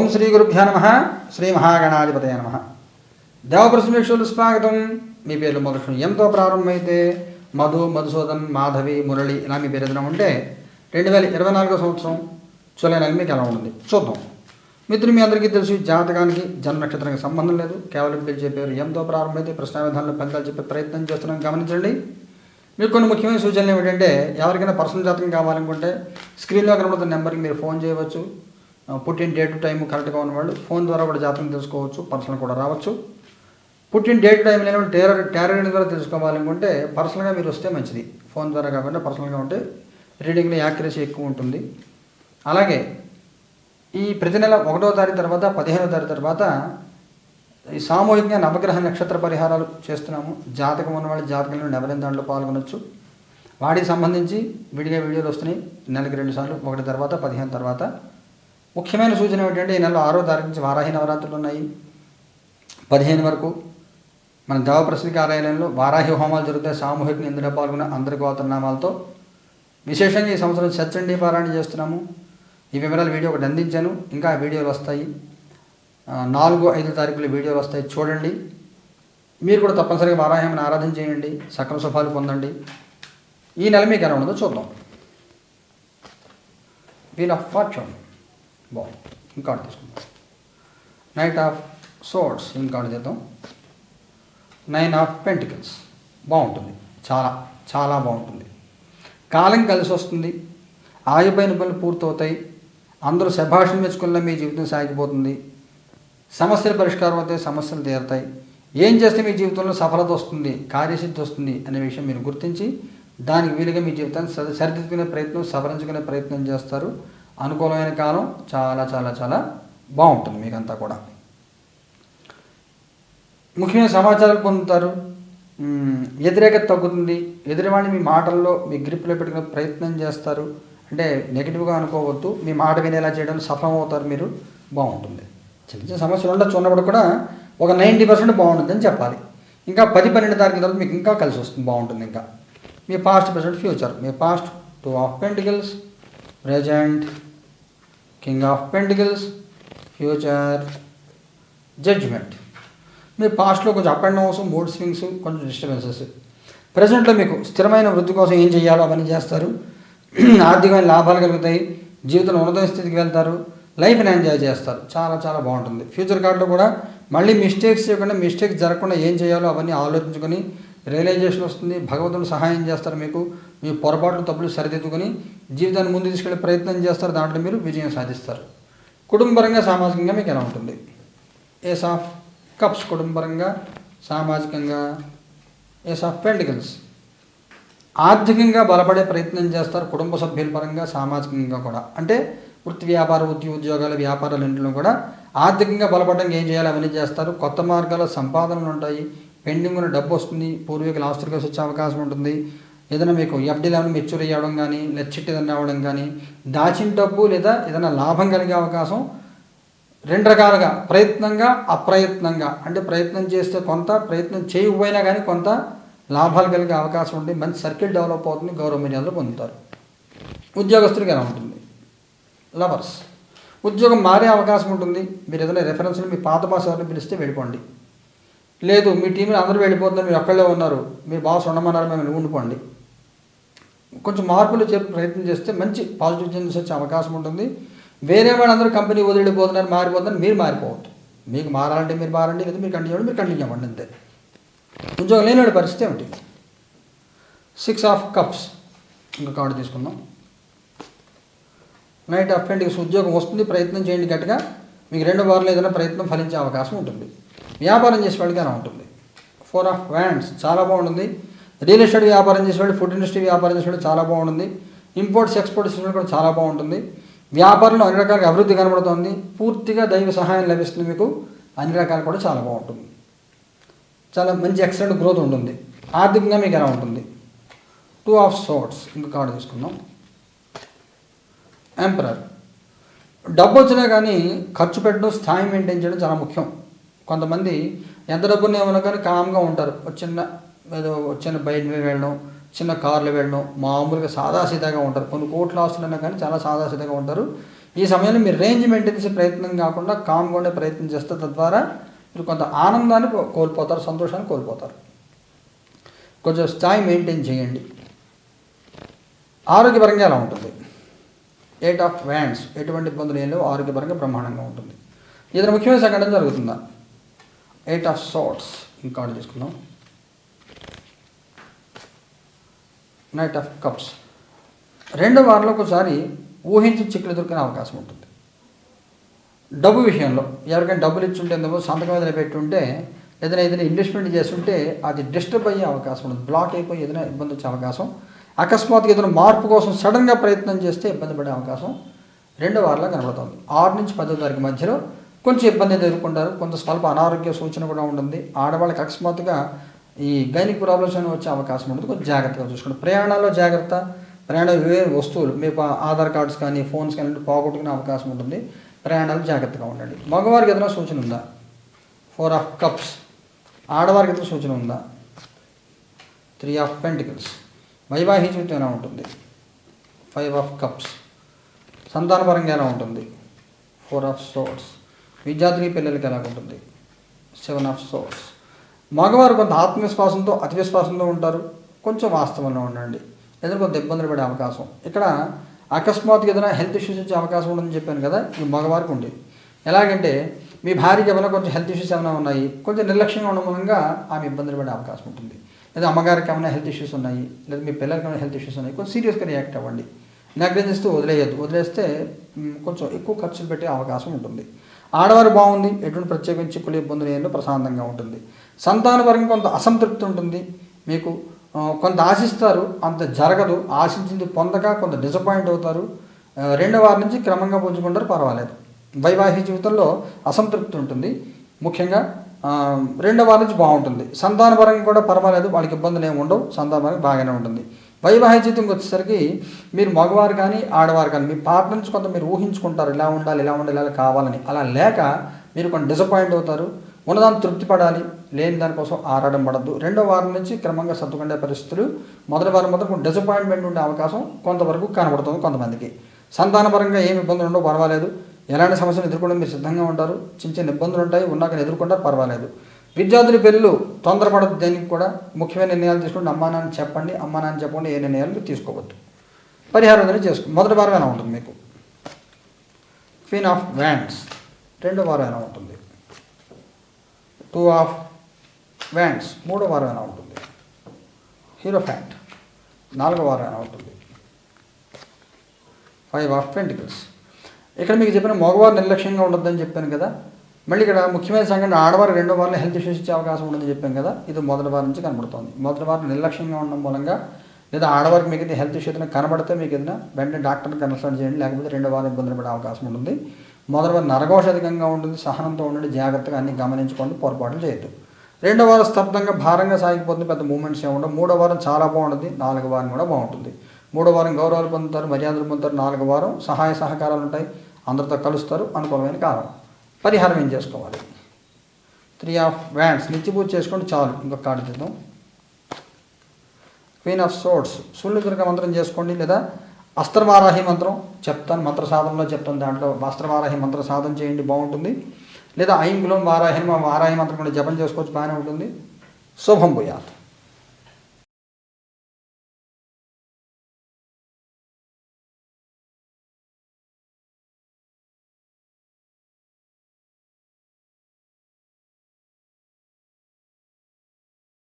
ఓం శ్రీ గురుభ్యో నమ. శ్రీ మహాగణాధిపతయ నమ. దేవప్రసమేశ్వరులు స్వాగతం. మీ పేర్లు మొదటి ఎంతో ప్రారంభమైతే మధు మధుసూదన్ మాధవి మురళి ఇలా మీ పేరు ఏదైనా ఉంటే రెండు వేల ఇరవై నాలుగో సంవత్సరం జూలై నెల మీకు ఎలా ఉంటుంది? చూద్దాం. మిత్రులు మీ అందరికీ తెలుసు జాతకానికి జన్మ నక్షత్రానికి సంబంధం లేదు. కేవలం పేరు చెప్పారు ఎంతో ప్రారంభమైతే ప్రశ్న విధానంలో ఫలితాలు చెప్పే ప్రయత్నం చేస్తున్నాం. గమనించండి. మీకు కొన్ని ముఖ్యమైన సూచనలు ఏమిటంటే ఎవరికైనా పర్సనల్ జాతకం కావాలనుకుంటే స్క్రీన్లో కనబడుతున్న నెంబర్కి మీరు ఫోన్ చేయవచ్చు. పుట్టిన డేట్ టైం కరెక్ట్గా ఉన్నవాళ్ళు ఫోన్ ద్వారా కూడా జాతకం తెలుసుకోవచ్చు పర్సనల్ కూడా రావచ్చు. పుట్టిన డేట్ టైం లేని టేరర్ టేరర్ ద్వారా తెలుసుకోవాలనుకుంటే పర్సనల్గా మీరు వస్తే మంచిది. ఫోన్ ద్వారా కాకుండా పర్సనల్గా ఉంటే రీడింగ్లో యాక్యురసీ ఎక్కువ ఉంటుంది. అలాగే ఈ ప్రతి నెల ఒకటో తారీఖు తర్వాత పదిహేనో తారీఖు తర్వాత ఈ సామూహికంగా నవగ్రహ నక్షత్ర పరిహారాలు చేస్తున్నాము. జాతకం ఉన్న వాళ్ళు జాతకంలో ఎవరైనా దాంట్లో పాల్గొనొచ్చు. వాటికి సంబంధించి విడిగా వీడియోలు వస్తున్నాయి. నెలకి రెండు సార్లు ఒకటి తర్వాత పదిహేను తర్వాత. ముఖ్యమైన సూచన ఏమిటంటే ఈ నెల ఆరో తారీఖు నుంచి వారాహి నవరాత్రులు ఉన్నాయి. పదిహేను వరకు మన దేవప్రసతి కార్యాలయంలో వారాహి హోమాలు జరుగుతాయి. సామూహికంగా ఇందులో పాల్గొన్న అందరి గోత్రనామాలతో విశేషంగా ఈ సంవత్సరం సత్యండి పారాయణ చేస్తున్నాము. ఈ వివరాలు వీడియో ఒకటి అందించాను. ఇంకా వీడియోలు వస్తాయి. నాలుగు ఐదు తారీఖుల వీడియోలు వస్తాయి. చూడండి. మీరు కూడా తప్పనిసరిగా వారాహ్యమని ఆరాధన చేయండి. సకల శుభాలు పొందండి. ఈ నెల మీకు ఎలా ఉండదో చూద్దాం. వీల్ ఆఫ్ ఫార్చ్యూన్ బాగుంది. ఇంకా తీసుకుందాం. నైట్ ఆఫ్ సోర్స్ ఇంకా చేద్దాం. నైన్ ఆఫ్ పెంటికల్స్ బాగుంటుంది. చాలా చాలా బాగుంటుంది. కాలం కలిసి వస్తుంది. ఆగిపోయిన పనులు పూర్తవుతాయి. అందరూ శభాషణ మెచ్చుకున్న మీ జీవితం సాగిపోతుంది. సమస్యలు పరిష్కారం అవుతాయి సమస్యలు తీరుతాయి. ఏం చేస్తే మీ జీవితంలో సఫలత వస్తుంది కార్యసిద్ధి వస్తుంది అనే విషయం మీరు గుర్తించి దానికి వీలుగా మీ జీవితాన్ని సరి సరిదిద్దుకునే ప్రయత్నం సవరించుకునే ప్రయత్నం చేస్తారు. అనుకూలమైన కాలం చాలా చాలా చాలా బాగుంటుంది మీకంతా కూడా. ముఖ్యమైన సమాచారాలు పొందుతారు. వ్యతిరేకత తగ్గుతుంది. ఎదురువాడిని మీ మాటల్లో మీ గ్రిప్లో పెట్టుకునే ప్రయత్నం చేస్తారు. అంటే నెగిటివ్గా అనుకోవద్దు. మీ మాట వినేలా చేయడం సఫలం అవుతారు మీరు. బాగుంటుంది. చిన్న చిన్న సమస్యలు ఉండొచ్చు. ఉన్నప్పుడు కూడా ఒక నైంటీ పర్సెంట్ బాగుంటుందని చెప్పాలి. ఇంకా పది పన్నెండు తారీఖు తర్వాత మీకు ఇంకా కలిసి వస్తుంది. బాగుంటుంది ఇంకా. మీ past present future. Me past two of pentacles present. King of pentacles future judgement మీ పాస్ట్లో కొంచెం up and downs mood swings కొంచెం డిస్టర్బెన్సెస్ ప్రజెంట్లో మీకు స్థిరమైన వృద్ధి కోసం ఏం చేయాలో అవన్నీ చేస్తారు. ఆర్థికమైన లాభాలు కలుగుతాయి. జీవితంలో ఉన్నత స్థితికి వెళ్తారు. లైఫ్ని ఎంజాయ్ చేస్తారు. చాలా చాలా బాగుంటుంది. ఫ్యూచర్ కార్డులో కూడా మళ్ళీ మిస్టేక్స్ చేయకుండా మిస్టేక్స్ జరగకుండా ఏం చేయాలో అవన్నీ ఆలోచించుకొని రియలైజేషన్ వస్తుంది. భగవంతుడు సహాయం చేస్తారు మీకు. మీ పొరపాట్లు తప్పులు సరిదిద్దుకొని జీవితాన్ని ముందు తీసుకెళ్ళే ప్రయత్నం చేస్తారు. దాంట్లో మీరు విజయం సాధిస్తారు. కుటుంబపరంగా సామాజికంగా మీకు ఎలా ఉంటుంది? ఏస్ ఆఫ్ కప్స్ కుటుంబపరంగా సామాజికంగా ఏస్ ఆఫ్ పెంటికల్స్ ఆర్థికంగా బలపడే ప్రయత్నం చేస్తారు కుటుంబ సభ్యుల పరంగా సామాజికంగా కూడా. అంటే వృత్తి వ్యాపార వృత్తి వ్యాపారాలు ఇంట్లో కూడా ఆర్థికంగా బలపడడానికి ఏం చేయాలి అవన్నీ చేస్తారు. కొత్త మార్గాల సంపాదనలు ఉంటాయి. పెండింగ్ ఉన్న డబ్బు వస్తుంది. పూర్వీకుల ఆస్తులు కలిసి వచ్చే అవకాశం ఉంటుంది. ఏదైనా మీకు ఎఫ్డీలు ఏమైనా మెచ్యూర్ అవ్వడం కానీ లెచ్చిట్ ఏదైనా అవ్వడం కానీ దాచిన డబ్బు లేదా ఏదైనా లాభం కలిగే అవకాశం రెండు రకాలుగా ప్రయత్నంగా అప్రయత్నంగా. అంటే ప్రయత్నం చేస్తే కొంత ప్రయత్నం చేయకపోయినా కానీ కొంత లాభాలు కలిగే అవకాశం ఉండి మంచి సర్కిల్ డెవలప్ అవుతుంది గౌరవ మర్యాదలు పొందుతారు. ఉద్యోగస్తులకి ఎలా ఉంటుంది? లవర్స్ ఉద్యోగం మారే అవకాశం ఉంటుంది. మీరు ఏదైనా రెఫరెన్స్లు మీ పాత బాస్ ఎవరిని పిలిస్తే వెళ్ళిపోండి. లేదు మీ టీంలో అందరూ వెళ్ళిపోతున్నారు మీరు ఒక్కళ్ళే ఉన్నారు మీ బాస్ ఉండమన్నారు మేము ఉండిపోండి కొంచెం మార్పులు చెప్పి ప్రయత్నం చేస్తే మంచి పాజిటివ్ చేంజెస్ వచ్చే అవకాశం ఉంటుంది. వేరే వాళ్ళందరూ కంపెనీ వదిలిపోతున్నారు మారిపోతున్నారు మీరు మారిపోవద్దు. మీకు మారాలంటే మీరు మారండి లేదా మీరు కంటిన్యూ మీరు కంటిన్యూ అవ్వండి అంతే. ఉద్యోగం లేని పరిస్థితి ఏమిటి? సిక్స్ ఆఫ్ కప్స్ ఇంకా కార్డు తీసుకుందాం. నైట్ ఆఫ్ పెంటిక్స్ ఉద్యోగం వస్తుంది ప్రయత్నం చేయండి గట్టిగా. మీకు రెండు వారాలు ఏదైనా ప్రయత్నం ఫలించే అవకాశం ఉంటుంది. వ్యాపారం చేసే వాళ్ళకి అలా ఉంటుంది. ఫోర్ ఆఫ్ వ్యాండ్స్ చాలా బాగుంటుంది. రియల్ ఎస్టేట్ వ్యాపారం చేసేవాళ్ళు ఫుడ్ ఇండస్ట్రీ వ్యాపారం చేసేవాడు చాలా బాగుంటుంది. ఇంపోర్ట్స్ ఎక్స్పోర్ట్స్ చేసేవాళ్ళు కూడా చాలా బాగుంటుంది. వ్యాపారంలో అన్ని రకాల అభివృద్ధి కనబడుతుంది. పూర్తిగా దైవ సహాయం లభిస్తుంది మీకు. అన్ని రకాలు కూడా చాలా బాగుంటుంది. చాలా మంచి ఎక్సలెంట్ గ్రోత్ ఉంటుంది. ఆర్థికంగా మీకు ఎలా ఉంటుంది? టూ ఆఫ్ సోట్స్ ఇంకా కార్డు తీసుకుందాం. ఎంపరర్ డబ్బు వచ్చినా కానీ ఖర్చు పెట్టడం స్థాయి మెయింటైన్ చేయడం చాలా ముఖ్యం. కొంతమంది ఎంత డబ్బుని ఏమన్నా కానీ కామ్గా ఉంటారు. ఒక చిన్న ఏదో చిన్న బయట మీద వెళ్ళడం చిన్న కార్లు వెళ్ళడం మామూలుగా సాదాసీదాగా ఉంటారు. కొన్ని కోట్ల ఆస్తులైనా కానీ చాలా సాదాసీదాగా ఉంటారు. ఈ సమయంలో మీరు రేంజ్ మెయింటైన్ చేసే ప్రయత్నం కాకుండా కామ్గా ఉండే ప్రయత్నం చేస్తే తద్వారా మీరు కొంత ఆనందాన్ని కో- కోల్పోతారు సంతోషాన్ని కోల్పోతారు. కొంచెం స్థాయి మెయింటైన్ చేయండి. ఆరోగ్యపరంగా ఎలా ఉంటుంది? ఎయిట్ ఆఫ్ వ్యాండ్స్ ఎటువంటి ఇబ్బందులు ఏం లేవు. ఆరోగ్యపరంగా బ్రహ్మాండంగా ఉంటుంది. ఇతర ముఖ్యమైన సంఘటన జరుగుతుందా? ఎయిట్ ఆఫ్ సాట్స్ ఇంకా ఆర్డర్ చేసుకుందాం నైట్ ఆఫ్ కప్స్ రెండో వారంలో ఒకసారి ఊహించి చిక్కులు దొరికిన అవకాశం ఉంటుంది. డబ్బు విషయంలో ఎవరికైనా డబ్బులు ఇచ్చుంటేందుకు సంతకం ఏదైనా పెట్టుంటే ఏదైనా ఏదైనా ఇన్వెస్ట్మెంట్ చేస్తుంటే అది డిస్టర్బ్ అయ్యే అవకాశం ఉంటుంది. బ్లాక్ అయిపోయి ఏదైనా ఇబ్బంది వచ్చే అవకాశం. అకస్మాత్తుగా ఏదైనా మార్పు కోసం సడన్గా ప్రయత్నం చేస్తే ఇబ్బంది పడే అవకాశం రెండో వారంలో కనబడుతుంది. ఆరు నుంచి పదో తారీఖు మధ్యలో కొంచెం ఇబ్బంది ఎదుర్కొంటారు. కొంత స్వల్ప అనారోగ్య సూచన కూడా ఉంటుంది. ఆడవాళ్ళకి అకస్మాత్తుగా ఈ గైనిక్ ప్రాబ్లమ్స్ అనేవి వచ్చే అవకాశం ఉంటుంది. కొంచెం జాగ్రత్తగా చూసుకోండి. ప్రయాణాల్లో జాగ్రత్త ప్రయాణ వస్తువులు మీ ఆధార్ కార్డ్స్ కానీ ఫోన్స్ కానీ పోగొట్టుకునే అవకాశం ఉంటుంది. ప్రయాణాలు జాగ్రత్తగా ఉండండి. మగవారికి ఏదైనా సూచన ఉందా? Four of cups. ఆడవారికి ఏదైనా సూచన ఉందా? Three of pentacles. వైవాహిక జీవితం ఎలా ఉంటుంది? Five of cups. సంతానపరంగా ఎలా ఉంటుంది? Four of swords. విద్యార్థి పిల్లలకి ఎలా ఉంటుంది? Seven of swords. మగవారు కొంత ఆత్మవిశ్వాసంతో అతి విశ్వాసంతో ఉంటారు. కొంచెం వాస్తవంలో ఉండండి. ఏదైనా కొంత ఇబ్బందులు పడే అవకాశం. ఇక్కడ అకస్మాత్తుగా ఏదైనా హెల్త్ ఇష్యూస్ వచ్చే అవకాశం ఉందని చెప్పాను కదా ఇది మగవారికి ఉండేది ఎలాగంటే మీ భార్యకి ఏమైనా కొంచెం హెల్త్ ఇష్యూస్ ఏమైనా ఉన్నాయి కొంచెం నిర్లక్ష్యంగా ఉండడం మూలంగా ఆమె ఇబ్బందులు పడే అవకాశం ఉంటుంది. లేదా అమ్మగారికి ఏమైనా హెల్త్ ఇష్యూస్ ఉన్నాయి లేదా మీ పిల్లలకి ఏమైనా హెల్త్ ఇష్యూస్ ఉన్నాయి కొంచెం సీరియస్గా రియాక్ట్ అవ్వండి. నెగ్లెన్స్ వదిలేయద్దు. వదిలేస్తే కొంచెం ఎక్కువ ఖర్చులు పెట్టే అవకాశం ఉంటుంది. ఆడవారు బాగుంది ఎటువంటి ప్రత్యేకించి కులి ఇబ్బందులు ఏంటో ప్రశాంతంగా ఉంటుంది. సంతానపరంగా కొంత అసంతృప్తి ఉంటుంది. మీకు కొంత ఆశిస్తారు అంత జరగదు ఆశించింది పొందక కొంత డిసప్పాయింట్ అవుతారు. ఆ, రెండో వారి నుంచి క్రమంగా పుంజుకుంటారు పర్వాలేదు. వైవాహిక జీవితంలో అసంతృప్తి ఉంటుంది. ముఖ్యంగా ఆ, రెండో వారి నుంచి బాగుంటుంది. సంతానపరంగా కూడా పర్వాలేదు వాళ్ళకి ఇబ్బందులు ఏమి ఉండవు సంతానపరంగా బాగానే ఉంటుంది. వైవాహిక జీవితంకి వచ్చేసరికి మీరు మగవారు కానీ ఆడవారు కానీ మీ పార్ట్నర్ నుంచి కొంత మీరు ఊహించుకుంటారు ఇలా ఉండాలి ఇలా ఉండాలి ఇలా కావాలని. అలా లేక మీరు కొంత డిసప్పాయింట్ అవుతారు ఉన్నదాన్ని తృప్తి పడాలి లేని దానికోసం ఆరాటం పడద్దు. రెండో వారం నుంచి క్రమంగా సర్దుకుండే పరిస్థితులు మొదటి వారం మాత్రం కొంచెం డిసప్పాయింట్మెంట్ ఉండే అవకాశం కొంతవరకు కనబడుతుంది కొంతమందికి. సంతానపరంగా ఏమి ఇబ్బందులు ఉండవు పర్వాలేదు. ఎలాంటి సమస్యలు ఎదుర్కోవడం మీరు సిద్ధంగా ఉంటారు. చిన్న చిన్న ఇబ్బందులు ఉంటాయి ఉన్నాక ఎదుర్కొంటారు పర్వాలేదు. విద్యార్థుల పెళ్ళు తొందరపడదు దేనికి కూడా? ముఖ్యమైన నిర్ణయాలు తీసుకుంటే అమ్మా నాన్న చెప్పండి. అమ్మా నాన్న చెప్పండి ఏ నిర్ణయాలు తీసుకోవద్దు. పరిహారం అనేది చేసుకో మొదటి వారం ఎలా ఉంటుంది మీకు? క్వీన్ ఆఫ్ వ్యాండ్స్ రెండో వారం ఎలా ఉంటుంది? టూ ఆఫ్ వ్యాండ్స్ మూడో వారం ఎలా ఉంటుంది? హీరో ఫ్యాంట్ నాలుగో వారం ఎలా ఉంటుంది? ఫైవ్ ఆఫ్ పెంటికల్స్ ఇక్కడ మీకు చెప్పిన మగవారు నిర్లక్ష్యంగా ఉండొద్దని చెప్పాను కదా? మళ్ళీ ఇక్కడ ముఖ్యమైన సంఘటన ఆడవారు రెండో వారంలో హెల్త్ ఇష్యూస్ ఇచ్చే అవకాశం ఉందని చెప్పాం కదా ఇది మొదటి వారం నుంచి కనబడుతోంది. మొదటి వారం నిర్లక్ష్యంగా ఉండడం మూలంగా లేదా ఆడవారికి మీకు ఏదైనా హెల్త్ ఇష్యూ ఏదైనా కనబడితే మీకు ఏదైనా వెంటనే డాక్టర్ని కన్సల్ట్ చేయండి లేకపోతే రెండో వారం ఇబ్బందులు పడే అవకాశం ఉంటుంది. మొదటి వారం నరఘోషధికంగా ఉంటుంది సహనంతో ఉండండి జాగ్రత్తగా అన్ని గమనించుకోండి పొరపాట్లు చేయొద్దు. రెండో వారం స్తబ్దంగా భారంగా సాగిపోతుంది పెద్ద మూమెంట్స్ ఏమి మూడో వారం చాలా బాగుంటుంది నాలుగో వారం కూడా బాగుంటుంది. మూడో వారం గౌరవాలు పొందుతారు మర్యాదలు పొందుతారు నాలుగో వారం సహాయ సహకారాలు ఉంటాయి అందరితో కలుస్తారు అనుకూలమైన కాలం. పరిహారం ఏం చేసుకోవాలి? త్రీ ఆఫ్ వ్యాండ్స్ నిత్యపూజ చేసుకోండి చాలు. ఇంకొక కార్డు తీద్దాం. క్వీన్ ఆఫ్ సోర్ట్స్ సూర్యుడు దుర్గ మంత్రం చేసుకోండి లేదా అస్త్రవారాహి మంత్రం చెప్తాను. మంత్ర సాధనలో చెప్తాను. దాంట్లో అస్త్రవారాహి మంత్ర సాధన చేయండి బాగుంటుంది. లేదా ఐం గులం వారాహి వారాహి మంత్రం కూడా జపం చేసుకోవచ్చు బాగానే ఉంటుంది. శుభం భూయాత్.